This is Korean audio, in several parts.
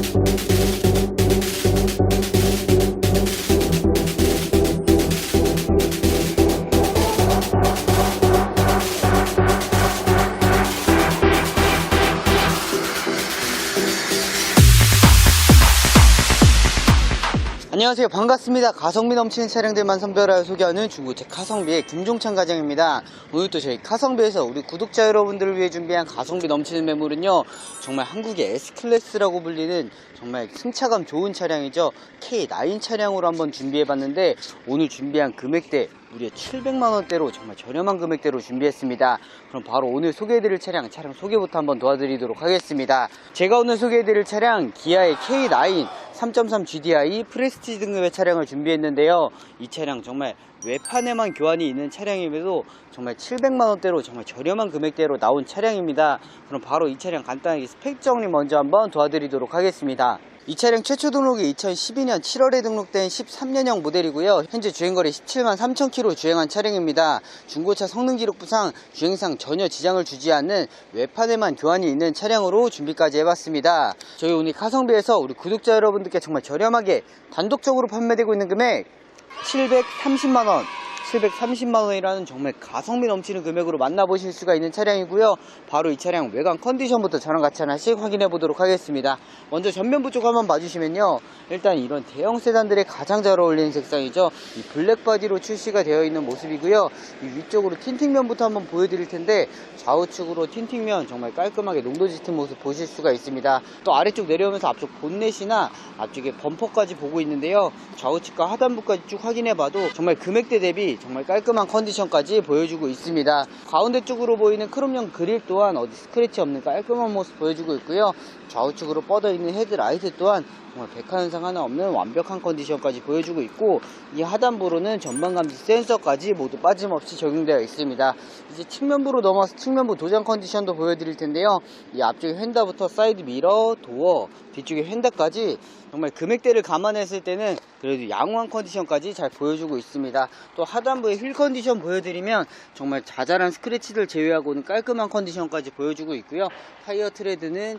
Thank you. 안녕하세요. 반갑습니다. 가성비 넘치는 차량들만 선별하여 소개하는 중고차 카성비의 김종찬 과장입니다. 오늘 또 저희 카성비에서 우리 구독자 여러분들을 위해 준비한 가성비 넘치는 매물은요 정말 한국의 S클래스라고 불리는 정말 승차감 좋은 차량이죠. K9 차량으로 한번 준비해 봤는데 오늘 준비한 금액대 무려 700만원대로 정말 저렴한 금액대로 준비했습니다 그럼 바로 오늘 소개해드릴 차량 차량 소개부터 한번 도와드리도록 하겠습니다 제가 오늘 소개해드릴 차량 기아의 K9 3.3 GDI 프레스티지 등급의 차량을 준비했는데요. 이 차량 정말 외판에만 교환이 있는 차량임에도 정말 700만원대로 정말 저렴한 금액대로 나온 차량입니다. 그럼 바로 이 차량 간단하게 스펙 정리 먼저 한번 도와드리도록 하겠습니다. 이 차량 최초 등록이 2012년 7월에 등록된 13년형 모델이고요. 현재 주행거리 17만 3천 킬로 주행한 차량입니다. 중고차 성능 기록부상 주행상 전혀 지장을 주지 않는 외판에만 교환이 있는 차량으로 준비까지 해봤습니다. 저희 오늘 가성비에서 우리 구독자 여러분들께 정말 저렴하게 단독적으로 판매되고 있는 금액 730만원 730만원이라는 정말 가성비 넘치는 금액으로 만나보실 수가 있는 차량이고요. 바로 이 차량 외관 컨디션부터 저랑 같이 하나씩 확인해 보도록 하겠습니다. 먼저 전면부 쪽 한번 봐주시면요. 일단 이런 대형 세단들의 가장 잘 어울리는 색상이죠. 이 블랙 바디로 출시가 되어 있는 모습이고요. 이 위쪽으로 틴팅면부터 한번 보여드릴 텐데 좌우측으로 틴팅면 정말 깔끔하게 농도 짙은 모습 보실 수가 있습니다. 또 아래쪽 내려오면서 앞쪽 본넷이나 앞쪽에 범퍼까지 보고 있는데요. 좌우측과 하단부까지 쭉 확인해 봐도 정말 금액대 대비 정말 깔끔한 컨디션까지 보여주고 있습니다. 가운데 쪽으로 보이는 크롬형 그릴 또한 어디 스크래치 없는 깔끔한 모습 보여주고 있고요. 좌우측으로 뻗어 있는 헤드라이트 또한 정말 백화 현상 하나 없는 완벽한 컨디션까지 보여주고 있고 이 하단부로는 전방 감지 센서까지 모두 빠짐없이 적용되어 있습니다. 이제 측면부로 넘어와서 측면부 도장 컨디션도 보여드릴 텐데요. 이 앞쪽에 휀다부터 사이드 미러, 도어, 뒤쪽에 휀다까지 정말 금액대를 감안했을 때는 그래도 양호한 컨디션까지 잘 보여주고 있습니다. 또 하단부의 휠 컨디션 보여드리면 정말 자잘한 스크래치들 제외하고는 깔끔한 컨디션까지 보여주고 있고요. 타이어 트레드는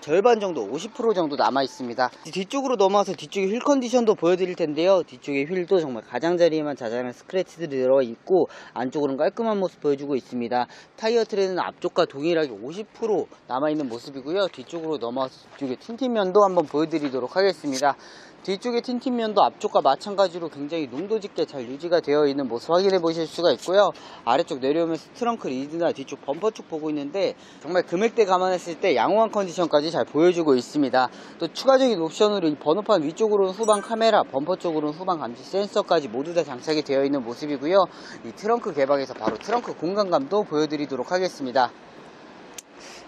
절반 정도 50% 정도 남아 있습니다. 뒤쪽으로 넘어와서 뒤쪽에 휠 컨디션도 보여드릴 텐데요. 뒤쪽에 휠도 정말 가장자리에만 자잘한 스크래치들이 들어 있고 안쪽으로는 깔끔한 모습 보여주고 있습니다. 타이어 트레는 앞쪽과 동일하게 50% 남아 있는 모습이고요. 뒤쪽으로 넘어와서 뒤쪽에 틴틴면도 한번 보여드리도록 하겠습니다 뒤쪽의 틴틴면도 앞쪽과 마찬가지로 굉장히 농도 짙게 잘 유지가 되어 있는 모습 확인해 보실 수가 있고요. 아래쪽 내려오면서 트렁크 리드나 뒤쪽 범퍼 쪽 보고 있는데 정말 금액대 감안했을 때 양호한 컨디션까지 잘 보여주고 있습니다. 또 추가적인 옵션으로 이 번호판 위쪽으로는 후방 카메라 범퍼 쪽으로는 후방 감지 센서까지 모두 다 장착이 되어 있는 모습이고요. 이 트렁크 개방에서 바로 트렁크 공간감도 보여드리도록 하겠습니다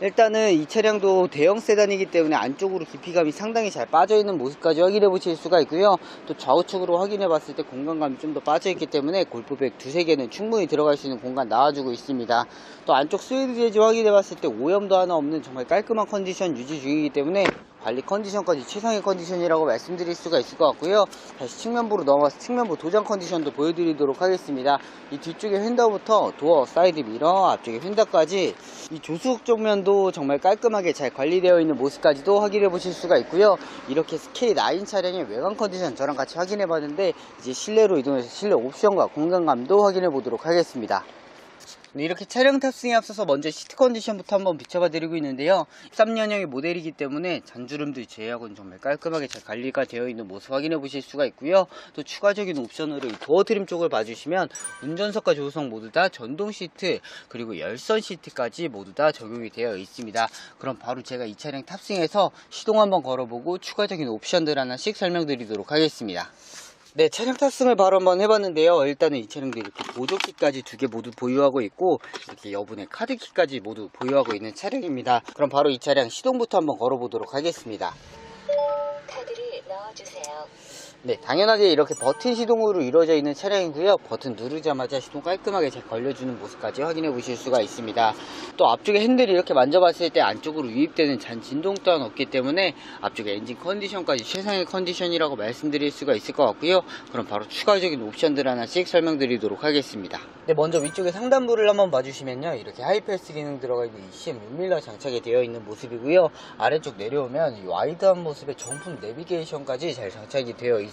일단은 이 차량도 대형 세단이기 때문에 안쪽으로 깊이감이 상당히 잘 빠져있는 모습까지 확인해 보실 수가 있고요. 또 좌우측으로 확인해 봤을 때 공간감이 좀 더 빠져있기 때문에 골프백 두세 개는 충분히 들어갈 수 있는 공간 나와주고 있습니다. 또 안쪽 스웨드 재질 확인해 봤을 때 오염도 하나 없는 정말 깔끔한 컨디션 유지 중이기 때문에 관리 컨디션까지 최상의 컨디션이라고 말씀드릴 수가 있을 것 같고요. 다시 측면부로 넘어가서 측면부 도장 컨디션도 보여드리도록 하겠습니다. 이 뒤쪽에 휀더부터 도어, 사이드 미러, 앞쪽에 휀더까지 이 조수석 쪽면도 정말 깔끔하게 잘 관리되어 있는 모습까지도 확인해 보실 수가 있고요. 이렇게 K9 차량의 외관 컨디션 저랑 같이 확인해 봤는데 이제 실내로 이동해서 실내 옵션과 공간감도 확인해 보도록 하겠습니다. 네, 이렇게 차량 탑승에 앞서서 먼저 시트 컨디션부터 한번 비춰봐 드리고 있는데요. 3년형의 모델이기 때문에 잔주름들 제외하고는 정말 깔끔하게 잘 관리가 되어 있는 모습 확인해 보실 수가 있고요. 또 추가적인 옵션으로 이 도어 트림 쪽을 봐주시면 운전석과 조수석 모두 다 전동 시트 그리고 열선 시트까지 모두 다 적용이 되어 있습니다. 그럼 바로 제가 이 차량 탑승해서 시동 한번 걸어보고 추가적인 옵션들 하나씩 설명드리도록 하겠습니다 네, 차량 탑승을 바로 한번 해봤는데요. 일단은 이 차량도 이렇게 보조키까지 두 개 모두 보유하고 있고, 이렇게 여분의 카드키까지 모두 보유하고 있는 차량입니다. 그럼 바로 이 차량 시동부터 한번 걸어보도록 하겠습니다. 카드를 넣어주세요. 네, 당연하게 이렇게 버튼 시동으로 이루어져 있는 차량이고요. 버튼 누르자마자 시동 깔끔하게 잘 걸려주는 모습까지 확인해 보실 수가 있습니다. 또 앞쪽에 핸들이 이렇게 만져봤을 때 안쪽으로 유입되는 잔 진동 또한 없기 때문에 앞쪽에 엔진 컨디션까지 최상의 컨디션이라고 말씀드릴 수가 있을 것 같고요. 그럼 바로 추가적인 옵션들 하나씩 설명드리도록 하겠습니다. 네, 먼저 위쪽에 상단부를 한번 봐주시면요. 이렇게 하이패스 기능 들어가 있는 ECM 6밀러 장착이 되어 있는 모습이고요. 아래쪽 내려오면 이 와이드한 모습의 정품 내비게이션까지 잘 장착이 되어 있습니다.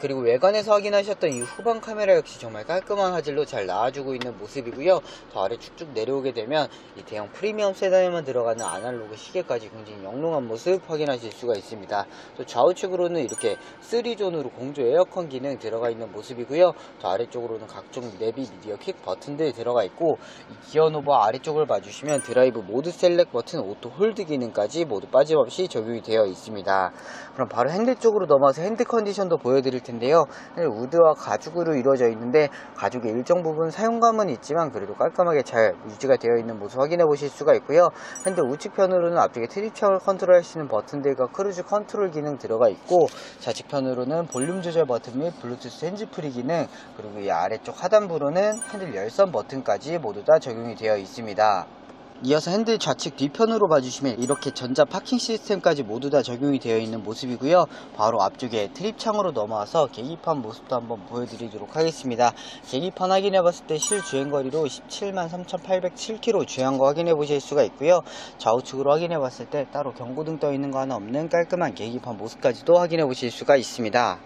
그리고 외관에서 확인하셨던 이 후방 카메라 역시 정말 깔끔한 화질로 잘 나와주고 있는 모습이고요. 더 아래 쭉쭉 내려오게 되면 이 대형 프리미엄 세단에만 들어가는 아날로그 시계까지 굉장히 영롱한 모습 확인하실 수가 있습니다. 또 좌우측으로는 이렇게 3존으로 공조 에어컨 기능 들어가 있는 모습이고요. 더 아래쪽으로는 각종 내비 미디어 킥 버튼들이 들어가 있고 이 기어 노버 아래쪽을 봐주시면 드라이브 모드 셀렉 버튼 오토 홀드 기능까지 모두 빠짐없이 적용이 되어 있습니다. 그럼 바로 핸들 쪽으로 넘어와서 핸드 컨 디션도 보여드릴 텐데요. 우드와 가죽으로 이루어져 있는데 가죽의 일정 부분 사용감은 있지만 그래도 깔끔하게 잘 유지가 되어 있는 모습 확인해 보실 수가 있고요. 핸들 우측편으로는 앞쪽에 트립창을 컨트롤 할 수 있는 버튼들과 크루즈 컨트롤 기능 들어가 있고 좌측편으로는 볼륨 조절 버튼 및 블루투스 핸즈프리 기능 그리고 이 아래쪽 하단부로는 핸들 열선 버튼까지 모두 다 적용이 되어 있습니다. 이어서 핸들 좌측 뒤편으로 봐주시면 이렇게 전자 파킹 시스템까지 모두 다 적용이 되어 있는 모습이고요. 바로 앞쪽에 트립창으로 넘어와서 계기판 모습도 한번 보여드리도록 하겠습니다. 계기판 확인해 봤을 때 실주행거리로 17만 3,807km 주행한 거 확인해 보실 수가 있고요. 좌우측으로 확인해 봤을 때 따로 경고등 떠 있는 거 하나 없는 깔끔한 계기판 모습까지도 확인해 보실 수가 있습니다.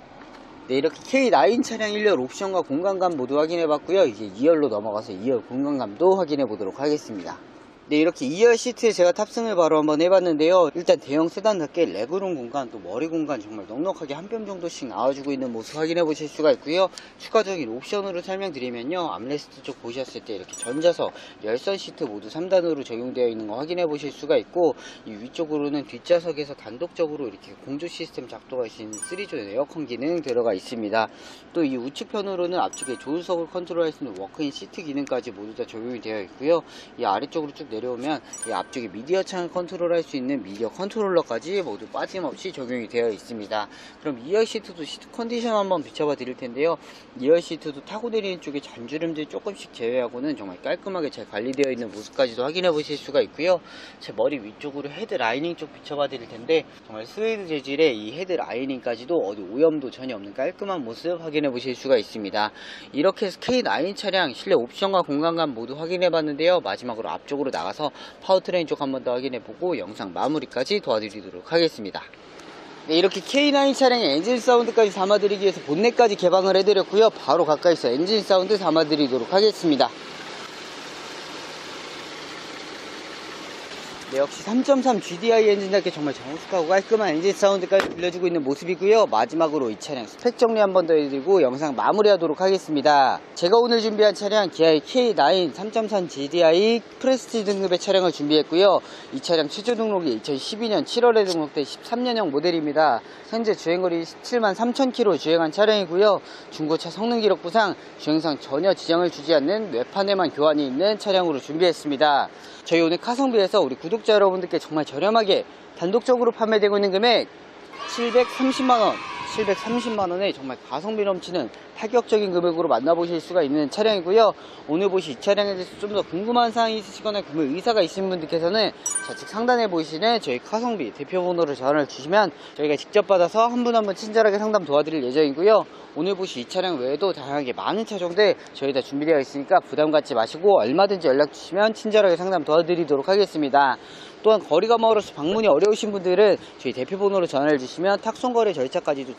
네, 이렇게 K9 차량 1열 옵션과 공간감 모두 확인해 봤고요. 이제 2열로 넘어가서 2열 공간감도 확인해 보도록 하겠습니다. 네, 이렇게 2열 시트에 제가 탑승을 바로 한번 해봤는데요. 일단 대형 세단답게 레그룸 공간, 또 머리 공간 정말 넉넉하게 한 뼘 정도씩 나와주고 있는 모습 확인해 보실 수가 있고요. 추가적인 옵션으로 설명드리면요. 암레스트 쪽 보셨을 때 이렇게 전자석, 열선 시트 모두 3단으로 적용되어 있는 거 확인해 보실 수가 있고, 이 위쪽으로는 뒷좌석에서 단독적으로 이렇게 공조 시스템 작동할 수 있는 3존 에어컨 기능 들어가 있습니다. 또 이 우측편으로는 앞쪽에 조수석을 컨트롤할 수 있는 워크인 시트 기능까지 모두 다 적용이 되어 있고요. 이 아래쪽으로 쭉 내려오면 이 앞쪽에 미디어 창을 컨트롤할 수 있는 미디어 컨트롤러까지 모두 빠짐없이 적용이 되어 있습니다. 그럼 2열 시트도 시트 컨디션 한번 비춰봐 드릴 텐데요. 2열 시트도 타고 내리는 쪽에 잔주름들 조금씩 제외하고는 정말 깔끔하게 잘 관리되어 있는 모습까지도 확인해 보실 수가 있고요. 제 머리 위쪽으로 헤드 라이닝 쪽 비춰봐 드릴 텐데 정말 스웨이드 재질의 이 헤드 라이닝까지도 어디 오염도 전혀 없는 깔끔한 모습 확인해 보실 수가 있습니다. 이렇게 해서 K9 차량 실내 옵션과 공간감 모두 확인해 봤는데요. 마지막으로 앞쪽으로 나 가서 파워트레인 쪽 한번 더 확인해 보고 영상 마무리까지 도와드리도록 하겠습니다. 네, 이렇게 K9 차량의 엔진 사운드까지 담아드리기 위해서 본넷까지 개방을 해드렸고요. 바로 가까이서 엔진 사운드 담아드리도록 하겠습니다. 네, 역시 3.3 GDI 엔진답게 정말 정숙하고 깔끔한 엔진 사운드까지 들려주고 있는 모습이고요. 마지막으로 이 차량 스펙 정리 한 번 더 해드리고 영상 마무리하도록 하겠습니다. 제가 오늘 준비한 차량 기아의 K9 3.3 GDI 프레스티 등급의 차량을 준비했고요. 이 차량 최초 등록이 2012년 7월에 등록된 13년형 모델입니다. 현재 주행거리 17만 3,000km 주행한 차량이고요. 중고차 성능 기록부상 주행상 전혀 지장을 주지 않는 뇌판에만 교환이 있는 차량으로 준비했습니다. 저희 오늘 카성비에서 우리 구독 자 여러분들께 정말 저렴하게 단독적으로 판매되고 있는 금액 730만원 730만원에 정말 가성비 넘치는 파격적인 금액으로 만나보실 수가 있는 차량이고요. 오늘 보시 이 차량에 대해서 좀 더 궁금한 사항이 있으시거나 구매 의사가 있으신 분들께서는 좌측 상단에 보이시는 저희 카성비 대표번호를 전화를 주시면 저희가 직접 받아서 한 분 한 분 친절하게 상담 도와드릴 예정이고요. 오늘 보시 이 차량 외에도 다양하게 많은 차종들 저희 다 준비되어 있으니까 부담 갖지 마시고 얼마든지 연락 주시면 친절하게 상담 도와드리도록 하겠습니다. 또한 거리가 멀어서 방문이 어려우신 분들은 저희 대표번호로 전화를 주시면 탁송거래 절차까지도